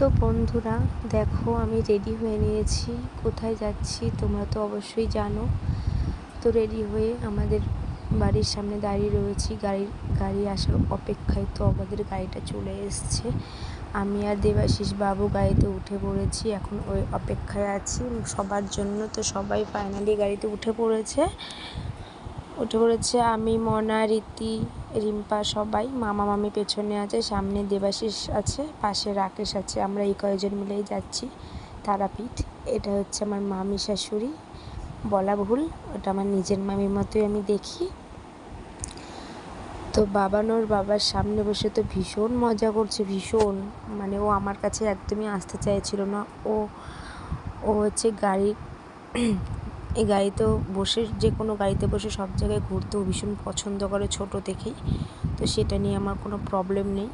তো বন্ধুরা, দেখো আমি রেডি হয়ে নিয়েছি। কোথায় যাচ্ছি তোমরা তো অবশ্যই জানো। তো রেডি হয়ে আমাদের বাড়ির সামনে দাঁড়িয়ে রয়েছি। গাড়ির, গাড়ি আসার অপেক্ষায় তো আমাদের গাড়িটা চলে এসছে। আমি আর দেবাশিস বাবু গাড়িতে উঠে পড়েছি। এখন ওই অপেক্ষায় আছি। সবার জন্য তো সবাই ফাইনালি গাড়িতে উঠে পড়েছে। উঠে পড়েছে আমি, মনা, রীতি, রিম্পা সবাই। মামা মামি পেছনে আছে, সামনে দেবাশিস আছে, পাশে রাকেশ আছে। আমরা এই কয়েকজন মিলেই যাচ্ছি তারাপীঠ। এটা হচ্ছে আমার মামি শাশুড়ি। বলা ভুল, ওটা আমার নিজের মামির মতোই আমি দেখি। তো বাবানোর বাবার সামনে বসে তো ভীষণ মজা করছে, ভীষণ। মানে ও আমার কাছে একদমই আসতে চাইছিল না। ও ও হচ্ছে গাড়ি এই গাড়িতেও বসে, যে কোনো গাড়িতে বসে সব জায়গায় ঘুরতেও ভীষণ পছন্দ করে ছোট থেকেই। তো সেটা নিয়ে আমার কোনো প্রবলেম নেই।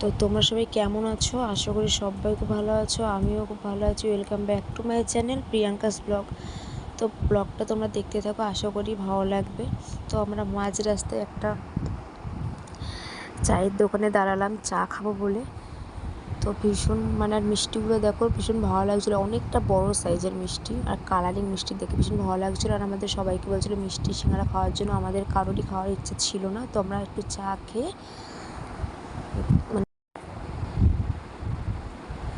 তো তোমরা সবাই কেমন আছো? আশা করি সবাই খুব ভালো আছো, আমিও খুব ভালো আছি। Welcome back to my channel Priyanka's vlog তো ব্লগটা তোমরা দেখতে থাকো, আশা করি ভালো লাগবে। তো আমরা মাঝ রাস্তায় একটা চায়ের দোকানে দাঁড়ালাম, চা খাব বলে। তো ভীষণ মানে আর মিষ্টিগুলো দেখো ভীষণ ভালো লাগছিল। অনেকটা বড় সাইজের মিষ্টি আর কালারিং মিষ্টি দেখে ভীষণ ভালো লাগছিল। আর আমাদের সবাইকে বলছিলো মিষ্টি সিঙ্গারা খাওয়ার জন্য আমাদের কারোরই খাওয়ার ইচ্ছে ছিল না। তো আমরা একটু চা খেয়ে মানে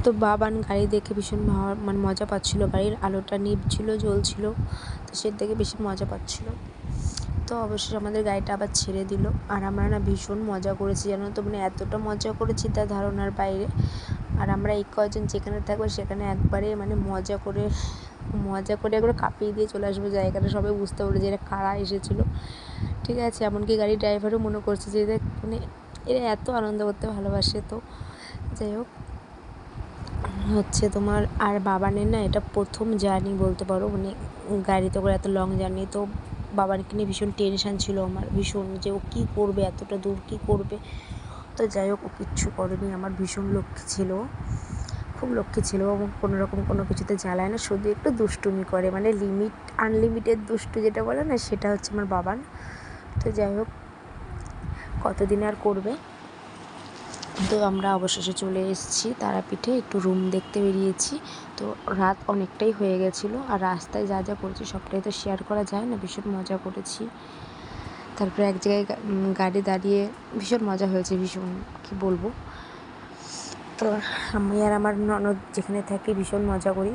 তো বাবান গাড়ি দেখে ভীষণ মানে মজা পাচ্ছিলো। গাড়ির আলোটা নিভছিল, জ্বলছিল। তো সে দেখে ভীষণ মজা পাচ্ছিলো। তো অবশ্যই আমাদের গাড়িটা আবার ছেড়ে দিল। আর আমরা না ভীষণ মজা করেছি, জানো তো? মানে এতটা মজা করেছি তার ধারণার বাইরে। আর আমরা এই কজন যেখানে থাকব সেখানে একবারে মানে মজা করে মজা করে একবার কাঁপিয়ে দিয়ে চলে আসব জায়গাটা। সবাই বুঝতে পারবে যে এরা কারা এসেছিল। ঠিক আছে, এমনকি গাড়ির ড্রাইভারও মনে করছে যে এদের মানে এরা এত আনন্দ করতে ভালোবাসে তো। যাই হোক, হচ্ছে তোমার আর বাবানের না, এটা প্রথম জার্নি বলতে পারো। মানে গাড়িতে করে এত লং জার্নি তো বাবাকে নিয়ে ভীষণ টেনশান ছিল আমার, ভীষণ যে ও কী করবে, এতটা দূর কী করবে। তো যাই হোক, ও কিচ্ছু করেনি, আমার ভীষণ লক্ষ্মী ছিল। খুব লক্ষ্মী ছিল এবং কোনো রকম কোনো কিছুতে জ্বালায় না, শুধু একটু দুষ্টুমি করে। মানে লিমিট আনলিমিটেড দুষ্টু যেটা বলে না, সেটা হচ্ছে আমার বাবান তো যাই হোক, কতদিন আর করবে? তো আমরা অবশেষে চলে এসেছি তারাপীঠে একটু রুম দেখতে বেরিয়েছি। তো রাত অনেকটাই হয়ে গেছিল আর রাস্তায় যা যা করেছি সবটাই তো শেয়ার করা যায় না ভীষণ মজা করেছি। তারপরে এক জায়গায় গাড়ি দাঁড়িয়ে ভীষণ মজা হয়েছে ভীষণ কী বলব? তো আমি আর আমার ননদ যেখানে থাকি ভীষণ মজা করি।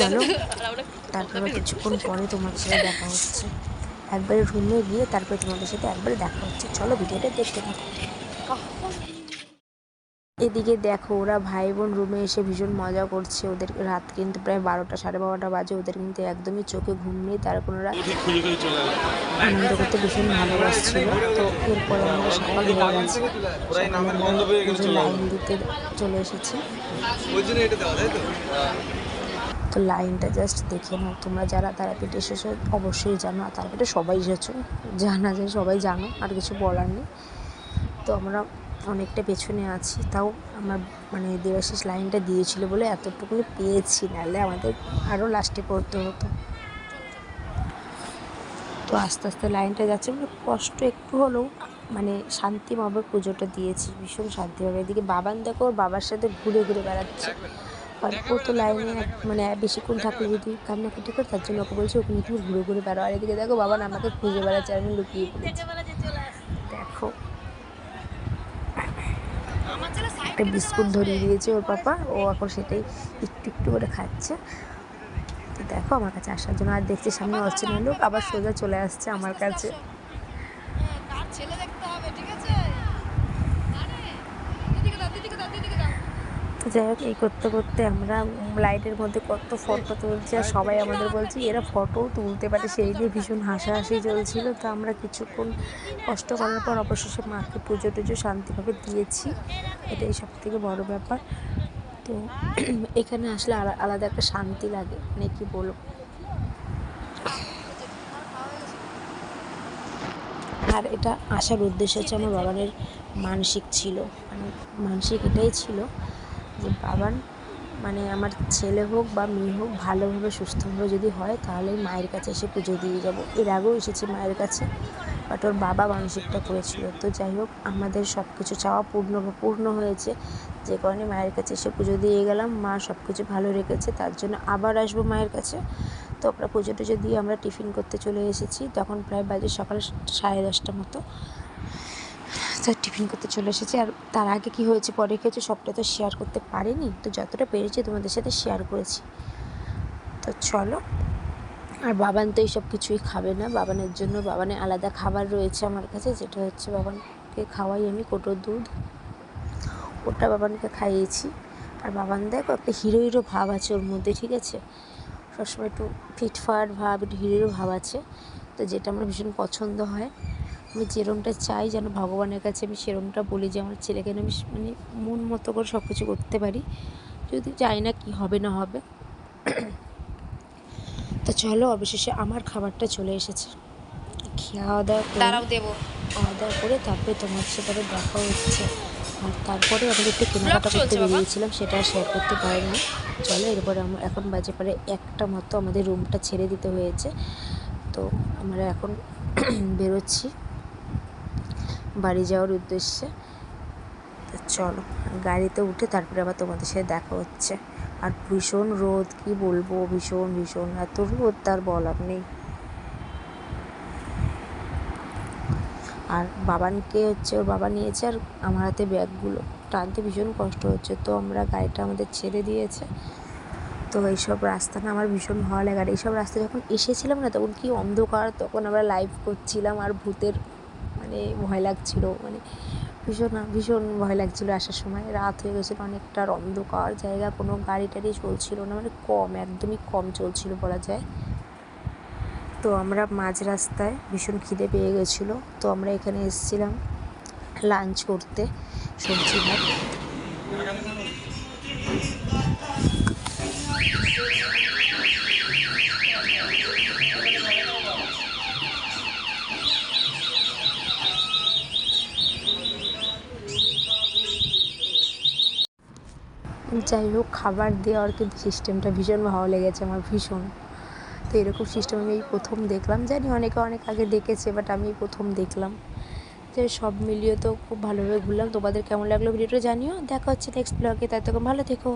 চলো তারপরে কিছুক্ষণ পরে তোমার সাথে দেখা হচ্ছে। একবারে রুমে গিয়ে তারপরে তোমাদের সাথে একবারে দেখা হচ্ছে। চলো ভিডিওটা দেখতে থাকো। এদিকে দেখো ওরা ভাই বোন রুমে এসে ভীষণ মজা করছে। ওদের রাত কিন্তু প্রায় বারোটা সাড়ে বারোটা বাজে। ওদের কিন্তু একদমই চোখে ঘুম নেই। তারা কোনো আনন্দ করতে ভীষণ ভালোবাসছিল। তো এরপরে আমরা সকাল হয়ে গেছে। লাইন দিতে চলে এসেছি। তো লাইনটা জাস্ট দেখে নাও। তোমরা যারা তারাপীঠে এসেছ, অবশ্যই জানো। আর তারাপীঠে সবাই এসেছ। জানা যায় সবাই জানো, আর কিছু বলার নেই। তো আমরা অনেকটা পেছনে আছি। তাও আমার মানে দেবাশিস লাইনটা দিয়েছিল বলে এতটুকুনি পেয়েছি। নাহলে আমাদের আরও লাস্টে পড়তে হতো। তো আস্তে আস্তে লাইনটা যাচ্ছে মানে কষ্ট একটু হলেও মানে শান্তিভাবে পুজোটা দিয়েছি। ভীষণ শান্তিভাবে। এদিকে বাবান দেখো, বাবার সাথে ঘুরে ঘুরে বেড়াচ্ছে। ও তো লাইনে মানে বেশিক্ষণ থাকলে যদি কান্না কান্নাকাটি করে, তার জন্য ওকে বলছে ওখানে তুমি ঘুরে ঘুরে বেড়াও। আর এদিকে দেখো বাবা না আমাকে খুঁজে বেড়াচ্ছে, আমি লুকিয়ে দেখো। একটা বিস্কুট ধরিয়ে দিয়েছে ওর পাপা, ও এখন সেটাই একটু একটু করে খাচ্ছে। দেখো আমার কাছে আসার জন্য, আর দেখছি সামনে অচেনা লোক, আবার সোজা চলে আসছে আমার কাছে। যাই হোক, এই করতে করতে আমরা লাইটের মধ্যে কত ফটো তুলছি আর সবাই আমাদের বলছি, এরা ফটোও তুলতে পারে। সেই নিয়ে ভীষণ হাসাহাসি চলছিল। তো আমরা কিছুক্ষণ কষ্ট করার পর অবশেষে মাকে পুজো টুজো শান্তিভাবে দিয়েছি। এটাই সব থেকে বড় ব্যাপার। তো এখানে আসলে আলাদা একটা শান্তি লাগে মানে কি বলব? আর এটা আসার উদ্দেশ্য হচ্ছে আমার বাবানের মানসিক ছিল। মানে মানসিক এটাই ছিল যে বাবার মানে আমার ছেলে হোক বা মেয়ে হোক ভালোভাবে, সুস্থভাবে যদি হয় তাহলে মায়ের কাছে এসে পুজো দিয়ে যাব। এর আগেও এসেছি মায়ের কাছে, বাট ওর বাবা মানসিকটা করেছিল। তো যাই হোক, আমাদের সব কিছু চাওয়া পূর্ণ পূর্ণ হয়েছে। যে কারণে মায়ের কাছে এসে পুজো দিয়ে গেলাম। মা সব কিছু ভালো রেখেছে, তার জন্য আবার আসব মায়ের কাছে। তো আমরা পুজো টুজো দিয়ে আমরা টিফিন করতে চলে এসেছি। তখন প্রায় বাজে সকাল সাড়ে দশটা মতো। তো টিফিন করতে চলে এসেছে আর তার আগে কি হয়েছে, পরে কি হয়েছে সবটা তো শেয়ার করতে পারিনি। তো যতটা পেরেছি তোমাদের সাথে শেয়ার করেছি। তো চলো। আর বাবান তো এইসব কিছুই খাবে না। বাবানের জন্য বাবানের আলাদা খাবার রয়েছে আমার কাছে, যেটা হচ্ছে বাবানকে খাওয়াই আমি কোটোর দুধ। ওটা বাবানকে খাইয়েছি। আর বাবান দেখো একটা হিরো হিরো ভাব আছে ওর মধ্যে, ঠিক আছে? সবসময় একটু ফিটফাট ভাব, একটু হিরো হিরো ভাব আছে। তো যেটা আমার ভীষণ পছন্দ হয়। আমি যেরমটা চাই যেন ভগবানের কাছে আমি সেরমটা বলি যে আমার ছেলেকে আমি মানে মন মতো করে সব কিছু করতে পারি। যদি জানি না কী হবে না হবে। তো চলো অবশেষে আমার খাবারটা চলে এসেছে। খাওয়া দাওয়া দেবো। খাওয়া দাওয়া করে তারপরে তোমার সাথে আবার দেখা হচ্ছে। আর তারপরে আমাদের একটু কেনাকাটা করতে বেরিয়েছিলাম সেটা শেয়ার করতে পারিনি। চলো এরপরে আমার এখন বাজে পরে একটা মতো আমাদের রুমটা ছেড়ে দিতে হয়েছে। তো আমরা এখন বেরোচ্ছি। বাড়ি যাওয়ার উদ্দেশ্যে। তো চলো, গাড়িতে উঠে তারপরে আবার তোমাদের সাথে দেখা হচ্ছে। আর ভীষণ রোদ, কি বলব? ভীষণ ভীষণ। এত রোদ, তার বলার নেই। আর বাবানকে হচ্ছে, ওর বাবা নিয়েছে আর আমার হাতে ব্যাগগুলো। টানতে ভীষণ কষ্ট হচ্ছে। তো আমরা গাড়িটা আমাদের ছেড়ে দিয়েছে। তো এইসব রাস্তা না আমার ভীষণ ভালো লাগে। আর এইসব রাস্তা যখন এসেছিলাম না, তখন কি অন্ধকার, তখন আমরা লাইভ করছিলাম আর ভূতের মানে ভয় লাগছিল মানে ভীষণ ভীষণ ভয় লাগছিল আসার সময়। রাত হয়ে গেছিল অনেকটা অন্ধকার জায়গা, কোনো গাড়ি টাড়ি চলছিল না মানে কম, একদমই কম চলছিল বলা যায়। তো আমরা মাঝ রাস্তায় ভীষণ খিদে পেয়ে গেছিল, তো আমরা এখানে এসেছিলাম লাঞ্চ করতে, সবজি ভাত। যাই হোক, খাবার দেওয়ার কিন্তু সিস্টেমটা ভীষণ ভালো লেগেছে আমার, ভীষণ। তো এরকম সিস্টেম আমি এই প্রথম দেখলাম। জানি অনেকে অনেক আগে দেখেছে বাট আমি প্রথম দেখলাম। যে সব মিলিয়ে তো খুব ভালোভাবে ঘুরলাম। তোমাদের কেমন লাগল ভিডিওটা জানিও। দেখা হচ্ছে নেক্সট ব্লগে তাই তখন ভালো থেকো।